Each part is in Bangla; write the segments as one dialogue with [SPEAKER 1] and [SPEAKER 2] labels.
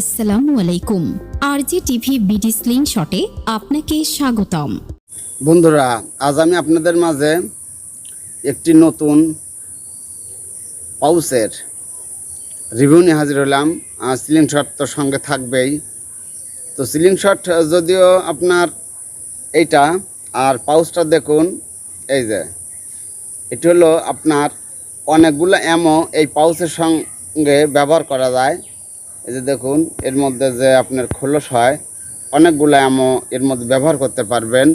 [SPEAKER 1] আসসালামু আলাইকুম। আরজি টিভি বিডি স্লিং শটে আপনাকে স্বাগতম।
[SPEAKER 2] বন্ধুরা, আজ আমি আপনাদের মাঝে একটি নতুন পাউসের রিভিউ নিয়ে হাজির হলাম। সিলিং শট তো সঙ্গে থাকবেই। তো সিলিং শট যদিও আপনার এইটা, আর পাউসটা দেখুন, এই যে, এটি হলো আপনার অনেকগুলো অ্যামো এই পাউচের সঙ্গে ব্যবহার করা যায়। এই যে দেখুন, এর মধ্যে যে আপনার খোলস হয়, অনেকগুলো অ্যামো এর মধ্যে ব্যবহার করতে পারবেন।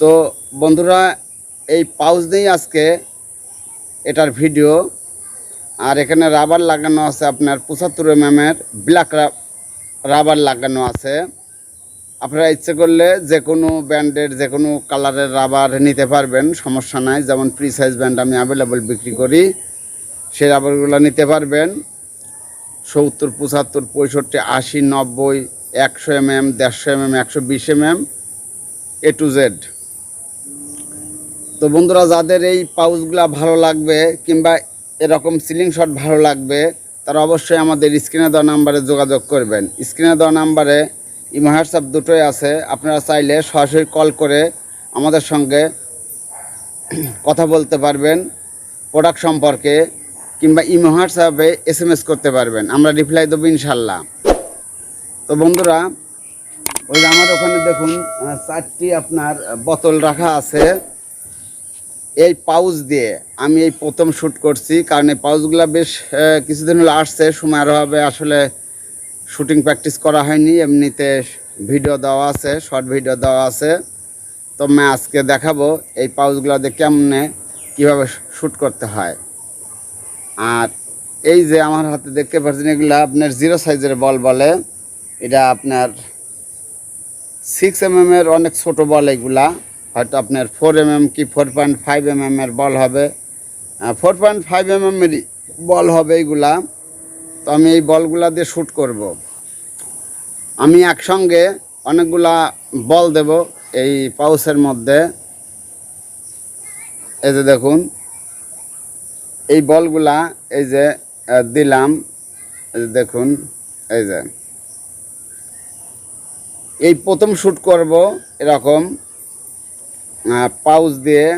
[SPEAKER 2] তো বন্ধুরা, এই পাউচ দিয়েই আজকে এটার ভিডিও আর এখানে রাবার লাগানো আছে আপনার পঁচাত্তর এমএমের ব্ল্যাক রাবার লাগানো আছে। আপনারা ইচ্ছে করলে যে কোনো ব্র্যান্ডের, যে কোনো কালারের রাবার নিতে পারবেন, সমস্যা নাই। যেমন প্রি সাইজ ব্র্যান্ড আমি অ্যাভেলেবল বিক্রি করি, সেই রাবারগুলো নিতে পারবেন। সত্তর, পঁচাত্তর, পঁয়ষট্টি, আশি, নব্বই, একশো এমএম, দেড়শো এমএম, একশো বিশ এমএম, এ টু জেড। তো বন্ধুরা, যাদের এই পাউচগুলো ভালো লাগবে কিংবা এরকম সিলিং শট ভালো লাগবে, তারা অবশ্যই আমাদের স্ক্রিনে দেওয়া নাম্বারে যোগাযোগ করবেন। স্ক্রিনে দেওয়া নাম্বারে ইমো, হোয়াটসঅ্যাপ দুটোই আছে। আপনারা চাইলে সরাসরি কল করে আমাদের সঙ্গে কথা বলতে পারবেন। প্রোডাক্ট সম্পর্কে কিংবা ইমো হোয়াটসঅ্যাপে এস এম এস করতে পারবেন। আমরা রিপ্লাই দেবো ইনশাল্লাহ তো বন্ধুরা, ওই আমার ওখানে দেখুন চারটি আপনার বোতল রাখা আছে। এই পাউচ দিয়ে আমি এই প্রথম শ্যুট করছি, কারণ এই পাউচগুলো বেশ কিছুদিন হলো আসছে সময়ের অভাবে আসলে শুটিং প্র্যাকটিস করা হয়নি, এমনিতে ভিডিও দেওয়া আছে শর্ট ভিডিও দেওয়া আছে। তো আমি আজকে দেখাবো এই পাউচগুলো দিয়ে কেমনে, কীভাবে শ্যুট করতে হয়। আর এই যে আমার হাতে দেখতে পাচ্ছেন, এগুলো আপনার জিরো সাইজের বল বলে। এটা আপনার সিক্স এম এর অনেক ছোট বল এগুলা। হয়তো আপনার ফোর এম এম কি ফোর পয়েন্ট ফাইভ এম এর বল হবে। ফোর পয়েন্ট ফাইভ এম এর বল হবে এইগুলা তো আমি এই বলগুলা দিয়ে শ্যুট করব। আমি একসঙ্গে অনেকগুলা বল দেব এই পাউসের মধ্যে। এই যে দেখুন এই বলগুলা এই যে দিলাম দেখুন, এই যে। এই প্রথম শ্যুট করব এরকম পাউচ দিয়ে।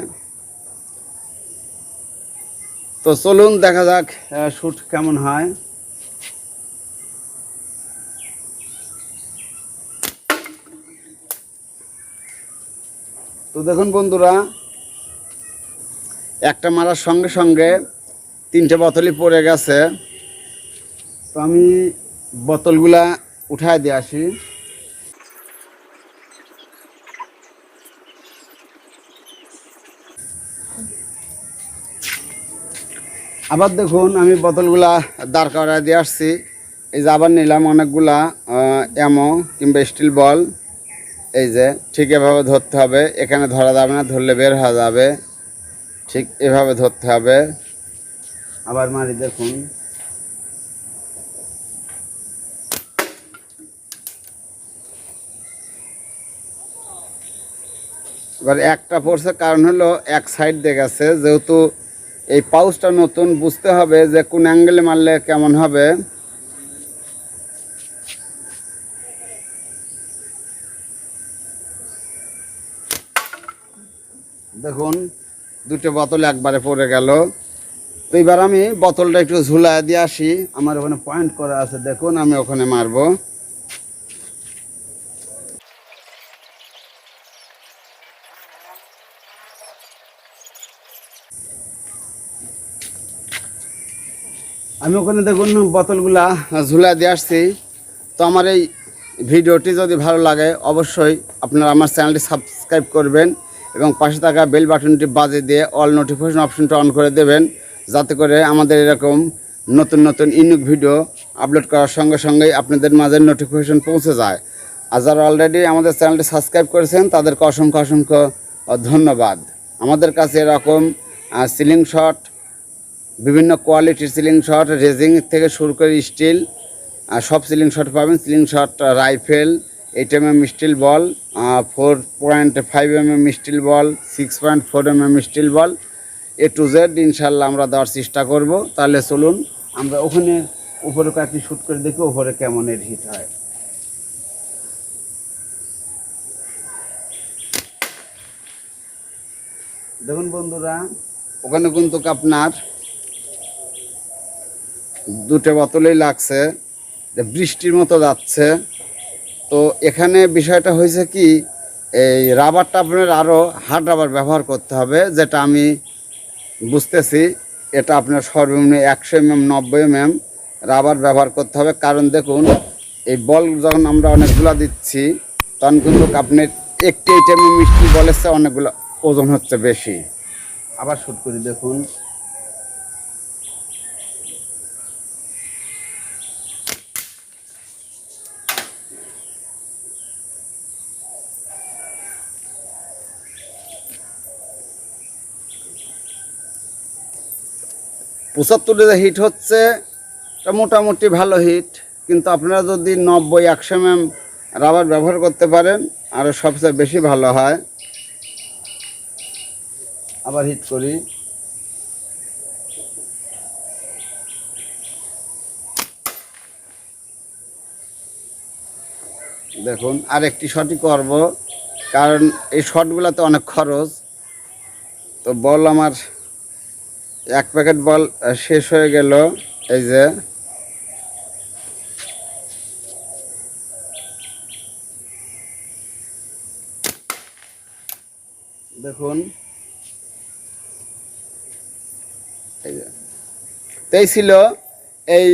[SPEAKER 2] তো চলুন দেখা যাক শ্যুট কেমন হয়। তো দেখুন বন্ধুরা, একটা মারার সঙ্গে সঙ্গে তিনটে বোতলই পড়ে গেছে। তো আমি বোতলগুলা উঠায় দিয়ে আসি। আবার দেখুন, আমি বোতলগুলা দাঁড় করায় দিয়ে আসছি। এই যে আবার নিলাম অনেকগুলা এমো কিংবা স্টিল বল এই যে, ঠিক এভাবে ধরতে হবে। এখানে ধরা যাবে না, ধরলে বের হয়ে যাবে। ঠিক এভাবে ধরতে হবে। আবার মারি দেখুন। এবার একটা পড়ছে, কারণ হলো এক সাইড দিয়ে গেছে। যেহেতু এই পাউচটা নতুন, বুঝতে হবে যে কোন অ্যাঙ্গেলে মারলে কেমন হবে। দেখুন, দুটো বোতল একবারে পড়ে গেল। তো এবার আমি বোতলটা একটু ঝুলায় দিয়ে আসি। আমার ওখানে পয়েন্ট করা আছে, দেখুন, আমি ওখানে মারবো। আমি ওখানে দেখুন, বোতলগুলা ঝুলা দিয়ে আসছি। তো আমার এই ভিডিওটি যদি ভালো লাগে, অবশ্যই আপনারা আমার চ্যানেলটি সাবস্ক্রাইব করবেন এবং পাশে থাকা বেল বাটনটি বাজে দিয়ে অল নোটিফিকেশন অপশনটা অন করে দেবেন। যাতে করে আমাদের এরকম নতুন নতুন ইউনিক ভিডিও আপলোড করার সঙ্গে সঙ্গেই আপনাদের মাঝে নোটিফিকেশন পৌঁছে যায়। আর যারা অলরেডি আমাদের চ্যানেলটি সাবস্ক্রাইব করেছেন, তাদেরকে অসংখ্য অসংখ্য ধন্যবাদ। আমাদের কাছে এরকম সিলিং শট বিভিন্ন কোয়ালিটির সিলিং শট রেজিং থেকে শুরু করে স্টিল সব সিলিং শট পাবেন। Ceiling shot rifle eight M M steel ball four point five M M steel ball six point four M M steel ball A to Z ইনশাল্লাহ আমরা দেওয়ার চেষ্টা করব। তাহলে চলুন, আমরা ওখানে উপরে কয়েকটি শ্যুট করে দেখি উপরে কেমন এর হিট হয়। দেখুন বন্ধুরা, ওখানে কিন্তু আপনার দুটো বোতলেই লাগছে বৃষ্টির মতো যাচ্ছে। তো এখানে বিষয়টা হয়েছে কি, এই রাবারটা আপনার আরও হার্ড রাবার ব্যবহার করতে হবে, যেটা আমি বুঝতেছি, এটা আপনার সর্বনিম্ন একশো এম এম নব্বই এম এম রাবার ব্যবহার করতে হবে। কারণ দেখুন, এই বল যখন আমরা অনেকগুলো দিচ্ছি, তখন কিন্তু আপনার একটি এইট এম মিষ্টি বলের চেয়ে অনেকগুলো ওজন হচ্ছে বেশি। আবার শুট করি, দেখুন। পঁচাত্তরে যে হিট হচ্ছে মোটামুটি ভালো হিট, কিন্তু আপনারা যদি নব্বই, একশো এম রাবার ব্যবহার করতে পারেন আরও সবচেয়ে বেশি ভালো হয়। আবার হিট করি। দেখুন আর একটি শটই করব, কারণ এই শটগুলোতে অনেক খরচ। তো বল আমার এক প্যাকেট বল শেষ হয়ে গেল। এই যে। দেখুন। এই ছিল এই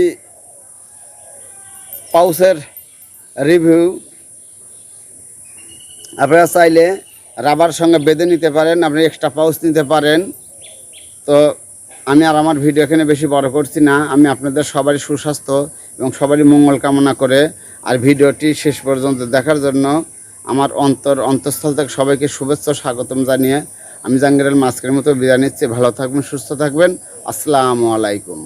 [SPEAKER 2] পাউসের রিভিউ আপনারা চাইলে রাবার সঙ্গে বেঁধে নিতে পারেন, আপনি এক্সট্রা পাউচ নিতে পারেন। তো আমি আর আমার ভিডিও এখানে বেশি বড় করছি না। আমি আপনাদের সবারই সুস্বাস্থ্য এবং সবারই মঙ্গল কামনা করে আর ভিডিওটি শেষ পর্যন্ত দেখার জন্য আমার অন্তর, অন্তঃস্থল থেকে সবাইকে শুভেচ্ছা স্বাগতম জানিয়ে আমি জাঙ্গিরাল মাস্কের মতো বিদায় নিচ্ছি। ভালো থাকবেন, সুস্থ থাকবেন। আসসালামু আলাইকুম।